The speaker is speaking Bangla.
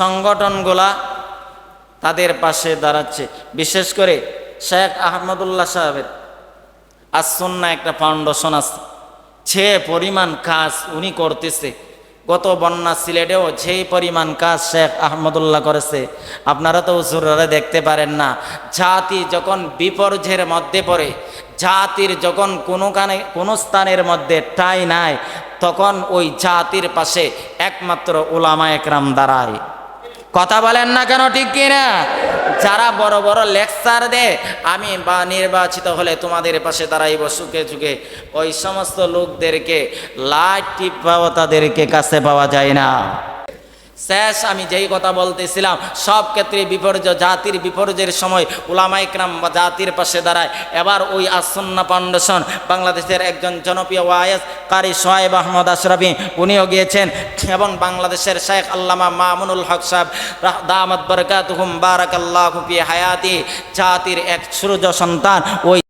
সংগঠনগুলা তাদের পাশে দাঁড়াচ্ছে। বিশেষ করে শেখ আহমদুল্লাহ সাহেবের আসন্না একটা ফাউন্ডেশন আছে। যে পরিমাণ কাজ উনি করতেছে, গত বন্যা সিলেটেও যেই পরিমাণ কাজ শেখ আহমদুল্লাহ করেছে, আপনারা তো উজুররা দেখতে পারেন না। জাতি যখন বিপর্যয়ের মধ্যে পড়ে, জাতির যখন কোনো কানে, কোনো স্থানের মধ্যে ঠাই নাই, তখন ওই জাতির পাশে একমাত্র ওলামা একরাম দাঁড়ায়। কথা বলেন না কেন, ঠিক কিনা? যারা বড় বড় লেকচার দেয় আমি বা নির্বাচিত হলে তোমাদের পাশে দাঁড়াইব সুখে চুখে ওই সমস্ত লোকদেরকে, লাইট টিপ পাওয়া তাদেরকে কাছে পাওয়া যায় না। শেষ আমি যেই কথা বলতেছিলাম, সব ক্ষেত্রে বিপর্যয় জাতির বিপর্যয়ের সময় উলামাইকরাম বা জাতির পাশে দাঁড়ায়। এবার ওই আসন্না ফাউন্ডেশন বাংলাদেশের একজন জনপ্রিয় ওয়াইস কারি সোহেব আহমদ আশরাফি, উনিও গিয়েছেন এবং বাংলাদেশের শেখ আল্লামা মামুনুল হক সাহেব দামাত বরকাতুহুম, বারাকাল্লাহু ফি হায়াতি, জাতির এক সূর্য সন্তান, ওই